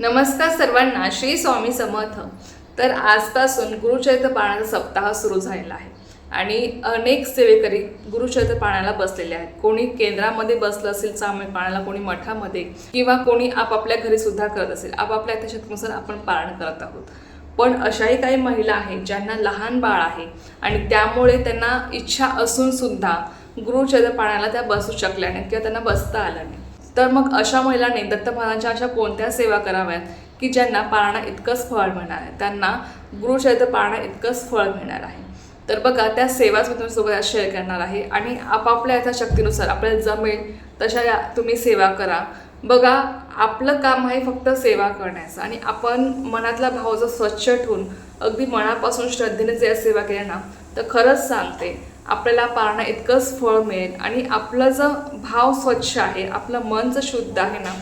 नमस्कार सर्वांना श्री स्वामी समर्थ. तर आजपासून गुरुचरित्र पाण्याचा सप्ताह सुरू झालेला आहे. आणि अनेक सेवेकरी गुरुचरित्र पाण्याला बसलेले आहेत. कोणी केंद्रामध्ये बसलं असेल चांगले पाण्याला कोणी मठामध्ये किंवा कोणी आपापल्या घरी सुद्धा करत असेल आपापल्या त्याच्यानुसार आपण पारण करत आहोत. पण अशाही काही महिला आहेत ज्यांना लहान बाळ आहे आणि त्यामुळे त्यांना इच्छा असून सुद्धा गुरुचरित्र पाण्याला त्या बसू शकल्या नाहीत किंवा त्यांना बसता आलं नाही. तर मग अशा महिलांनी दत्त महाराजांच्या अशा कोणत्या सेवा कराव्यात? की ज्यांना पाळणा इतकंच फळ मिळणार आहे. त्यांना गुरुचरित्र पाळणा इतकंच फळ मिळणार आहे. तर बघा त्या सेवाच मी तुमच्यासोबत आज शेअर करणार आहे. आणि आपापल्या याच्या शक्तीनुसार आपल्याला जमेल तशा या तुम्ही सेवा करा. बघा आपलं काम आहे फक्त सेवा करण्याचं. आणि आपण मनातला भाव जर स्वच्छ ठेवून अगदी मनापासून श्रद्धेने जर सेवा केल्या ना तर खरंच सांगते आपल्याला पारणं इतकंच फळ मिळेल. आणि आपलं जर भाव स्वच्छ आहे आपलं मन जर शुद्ध आहे ना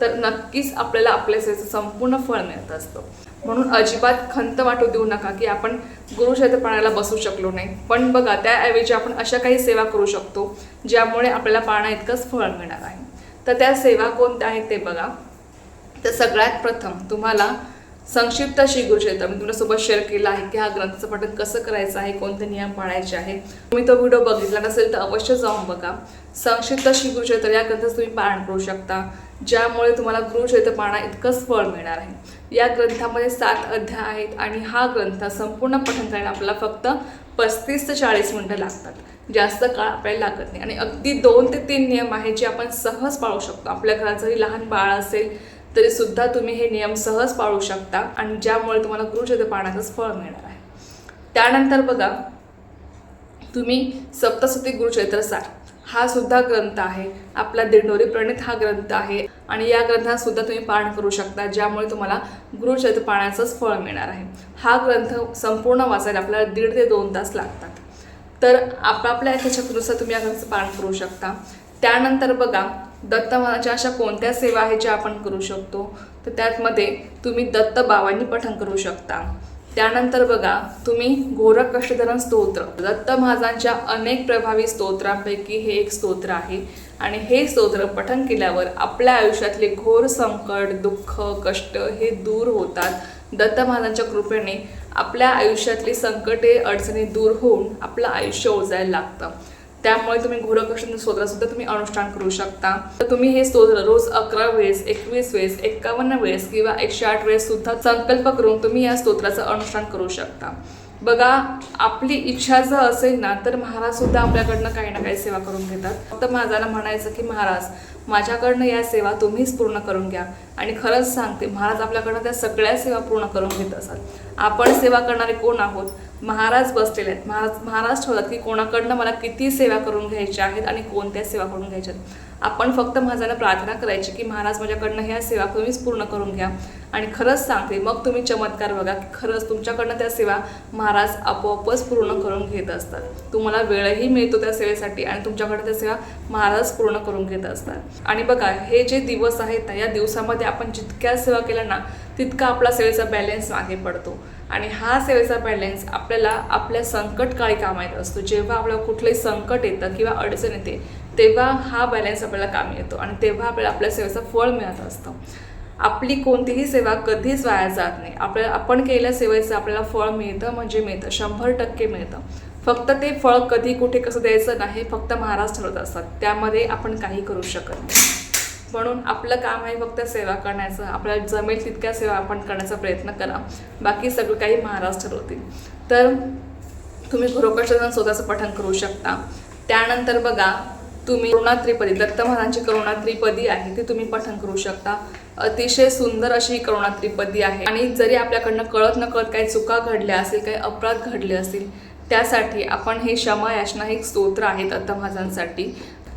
तर नक्कीच आपल्याला आपल्या सेवेचं संपूर्ण फळ मिळत असतं. म्हणून अजिबात खंत वाटू देऊ नका की आपण गुरुक्षेत्रपाण्याला बसू शकलो नाही. पण बघा त्याऐवजी आपण अशा काही सेवा करू शकतो ज्यामुळे आपल्याला पाळणा इतकंच फळ मिळणार आहे. तर त्या सेवा कोणत्या आहेत ते बघा. तर सगळ्यात प्रथम तुम्हाला संक्षिप्त श्री गुरुचरित्र मी तुमच्यासोबत शेअर केला आहे की हा ग्रंथाचं पठण कसं करायचं आहे कोणते नियम पाळायचे आहे तुम्ही तो व्हिडिओ बघितला नसेल तर अवश्य जाऊन बघा. संक्षिप्त श्री गुरुचरित्र या ग्रंथाचं तुम्ही पारण करू शकता. ज्यामुळे तुम्हाला गुरुचरित्र पाळणा इतकंच फळ मिळणार आहे. या ग्रंथामध्ये सात अध्याय आहेत आणि हा ग्रंथ संपूर्ण पठण करायला आपल्याला फक्त पस्तीस ते चाळीस मिनटं लागतात. जास्त काळ आपल्याला लागत नाही. आणि अगदी दोन ते तीन नियम आहेत जे आपण सहज पाळू शकतो. आपल्या घरात जरी लहान बाळ असेल तरी सुद्धा तुम्ही हे नियम सहज पाळू शकता आणि ज्यामुळे तुम्हाला गुरुचरित्र पाण्याचंच फळ मिळणार आहे. त्यानंतर बघा तुम्ही सप्तसती गुरुक्षेत्रसार हा सुद्धा ग्रंथ आहे. आपला दिंडोरी प्रणित हा ग्रंथ आहे आणि या ग्रंथात सुद्धा तुम्ही पाठ करू शकता ज्यामुळे तुम्हाला गुरुचरित्र पाण्याचंच फळ मिळणार आहे. हा ग्रंथ संपूर्ण वाचायला आपल्याला दीड ते दोन तास लागतात. तर आपापल्या याच्यानुसार तुम्ही या ग्रंथाचं पाठ करू शकता. त्यानंतर बघा दत्त महाराजांच्या अशा कोणत्या सेवा आहेत ज्या आपण करू शकतो? तर त्यातमध्ये तुम्ही दत्त बाबांनी पठण करू शकता. त्यानंतर बघा तुम्ही गोरख कष्टधरण स्तोत्र. दत्त महाराजांच्या अनेक प्रभावी स्तोत्रांपैकी हे एक स्तोत्र आहे. आणि हे स्तोत्र पठण केल्यावर आपल्या आयुष्यातले घोर संकट दुःख कष्ट हे दूर होतात. दत्त महाराजांच्या कृपेने आपल्या आयुष्यातली संकटे अडचणी दूर होऊन आपलं आयुष्य ओजायला लागतं. त्यामुळे तुम्ही घोरकृष्ण स्तोत्रासुद्धा तुम्ही अनुष्ठान करू शकता. तर तुम्ही हे स्तोत्र रोज अकरा वेळेस एकवीस वेळेस एक्कावन्न वेळेस किंवा एकशे आठ वेळेस सुद्धा संकल्प करून तुम्ही या स्तोत्राचं अनुष्ठान करू शकता. बघा आपली इच्छा जर असेल ना तर महाराज सुद्धा आपल्याकडनं काही ना काही सेवा करून घेतात. फक्त महाराजांना म्हणायचं की महाराज माझ्याकडनं या सेवा तुम्हीच पूर्ण करून घ्या. आणि खरंच सांगते महाराज आपल्याकडनं त्या सगळ्या सेवा पूर्ण करून घेत असतात आपण सेवा करणारे कोण आहोत? महाराज बसलेले आहेत. महाराज महाराज ठरवतात की कोणाकडनं मला किती सेवा करून घ्यायच्या आहेत आणि कोणत्या सेवा करून घ्यायच्या आहेत. आपण फक्त महाराजांना प्रार्थना करायची की महाराज माझ्याकडनं ह्या सेवा तुम्हीच पूर्ण करून घ्या. आणि खरंच सांगते मग तुम्ही चमत्कार बघा की खरंच तुमच्याकडनं त्या सेवा महाराज आपोआपच पूर्ण करून घेत असतात. तुम्हाला वेळही मिळतो त्या सेवेसाठी आणि तुमच्याकडे त्या सेवा महाराज पूर्ण करून घेत असतात. आणि बघा हे जे दिवस आहेत ना या दिवसामध्ये आपण जितक्या सेवा केल्या ना तितका आपला सेवेचा बॅलेन्स मागे पडतो. आणि हा सेवेचा बॅलेन्स आपल्याला आपल्या संकटकाळी कामात असतो. जेव्हा आपल्याला कुठलंही संकट येतं किंवा अडचण येते तेव्हा हा बॅलन्स आपल्याला कामी येतो आणि तेव्हा आपल्याला आपल्या सेवेचं फळ मिळत असतं. आपली कोणतीही सेवा कधीच वाया जात नाही. आपल्याला आपण केलेल्या सेवेचं आपल्याला फळ मिळतं म्हणजे मिळतं. शंभर टक्के मिळतं. फक्त ते फळ कधी कुठे कसं द्यायचं नाही हे फक्त महाराज ठरवत असतात. त्यामध्ये आपण काही करू शकत नाही. म्हणून आपलं काम आहे फक्त सेवा करण्याचं. आपल्याला जमेल तितक्या सेवा आपण करण्याचा प्रयत्न करा. बाकी सगळं काही महाराज ठरवतील तर तुम्ही गुरुकर्षण स्वतःचं पठण करू शकता. त्यानंतर बघा तुम्ही करुणा त्रिपदी दत्त महाराजांची करुणा त्रिपदी आहे ती तुम्ही पठण करू शकता. अतिशय सुंदर अशी ही करुणा त्रिपदी आहे. आणि जरी आपल्याकडनं कळत न कळत काही चुका घडल्या असतील काही अपराध घडले असतील त्यासाठी आपण हे क्षमा याचना हे स्तोत्र आहे दत्त महाराजांसाठी.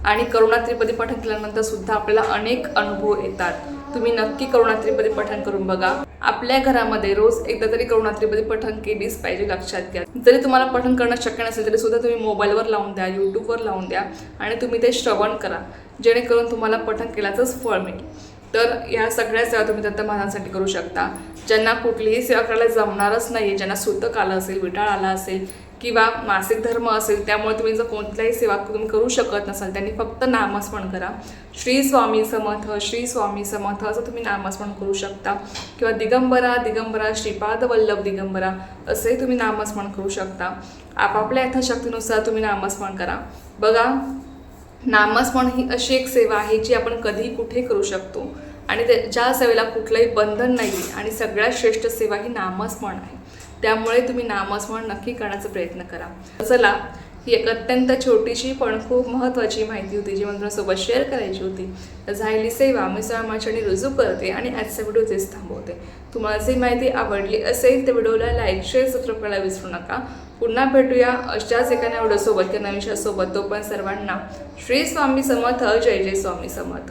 आणि करुणा त्रिपदी पठण केल्यानंतर सुद्धा आपल्याला अनेक अनुभव येतात. तुम्ही नक्की करुणा त्रिपदी पठण करून बघा. आपल्या घरामध्ये रोज एकदा तरी करुणा त्रिपदी पठण केलीच पाहिजे लक्षात घ्या. जरी तुम्हाला पठण करणं शक्य नसेल तरी सुद्धा तुम्ही मोबाईलवर लावून द्या यूट्यूबवर लावून द्या आणि तुम्ही ते श्रवण करा. जेणेकरून तुम्हाला पठण केल्याचंच फळ मिळेल. तर या सगळ्या सेवा तुम्ही दत्त महाराजांसाठी करू शकता. ज्यांना कुठलीही सेवा करायला जमणारच नाही ज्यांना सुतक आलं असेल विटाळ आला असेल किंवा मासिक धर्म असेल त्यामुळे तुम्ही जर कोणत्याही सेवा तुम्ही करू शकत नसाल त्यांनी फक्त नामस्मरण करा. श्री स्वामी समर्थ श्री स्वामी समर्थ असं तुम्ही नामस्मरण करू शकता. किंवा दिगंबरा दिगंबरा श्रीपाद वल्लभ दिगंबरा असंही तुम्ही नामस्मरण करू शकता. आपापल्या यथाशक्तीनुसार तुम्ही नामस्मरण करा. बघा नामस्मरण ही अशी एक सेवा आहे जी आपण कधीही कुठे करू शकतो. आणि ते ज्या सेवेला कुठलंही बंधन नाही आहे आणि सगळ्यात श्रेष्ठ सेवा ही नामस्मरण आहे. त्यामुळे तुम्ही नामस्मरण नक्की करण्याचा प्रयत्न करा. चला ही एक अत्यंत छोटीशी पण खूप महत्त्वाची माहिती होती जी मला तुमच्यासोबत शेअर करायची होती. तर झालेली सेवा मी माझ्याने रुजू करते आणि आजचा व्हिडिओ तेच थांबवते. तुम्हाला जी माहिती आवडली असेल तर व्हिडिओला लाईक शेअर सबस्क्राईब करायला विसरू नका. पुन्हा भेटूया अशाच एका व्हिडिओसोबत किंवा नवीन सोबत तो पण सर्वांना श्री स्वामी समर्थ जय जय स्वामी समर्थ.